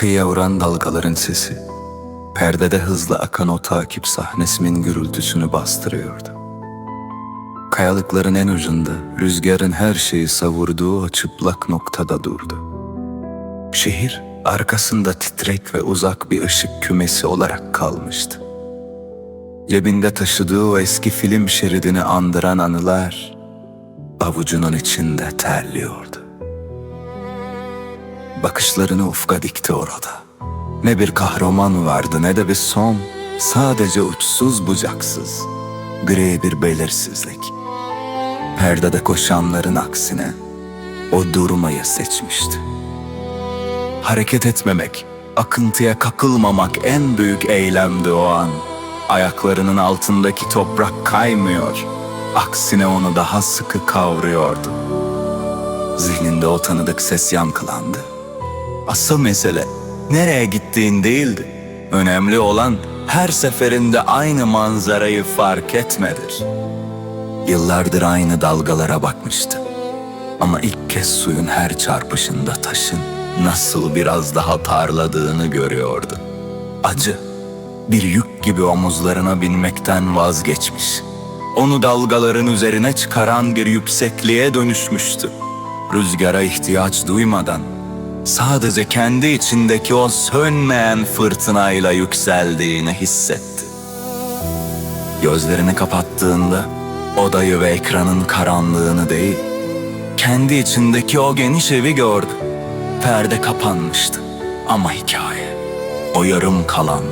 Kıyıya vuran dalgaların sesi, perdede hızla akan o takip sahnesimin gürültüsünü bastırıyordu. Kayalıkların en ucunda, rüzgarın her şeyi savurduğu o çıplak noktada durdu. Şehir, arkasında titrek ve uzak bir ışık kümesi olarak kalmıştı. Cebinde taşıdığı o eski film şeridini andıran anılar, avucunun içinde terliyordu. Bakışlarını ufka dikti orada. Ne bir kahraman vardı ne de bir son. Sadece uçsuz bucaksız. Gri bir belirsizlik. Perdede koşanların aksine o durmayı seçmişti. Hareket etmemek, akıntıya kakılmamak en büyük eylemdi o an. Ayaklarının altındaki toprak kaymıyor. Aksine onu daha sıkı kavruyordu. Zihninde o tanıdık ses yankılandı. Asıl mesele nereye gittiğin değildi. Önemli olan her seferinde aynı manzarayı fark etmedir. Yıllardır aynı dalgalara bakmıştı. Ama ilk kez suyun her çarpışında taşın nasıl biraz daha tarladığını görüyordu. Acı bir yük gibi omuzlarına binmekten vazgeçmiş. Onu dalgaların üzerine çıkaran bir yüksekliğe dönüşmüştü. Rüzgara ihtiyaç duymadan sadece kendi içindeki o sönmeyen fırtınayla yükseldiğini hissetti. Gözlerini kapattığında odayı ve ekranın karanlığını değil, kendi içindeki o geniş evi gördü. Perde kapanmıştı ama hikaye, o yarım kalan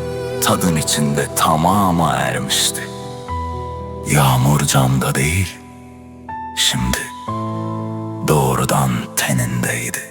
tadın içinde tamama ermişti. Yağmur camda değil, şimdi doğrudan tenindeydi.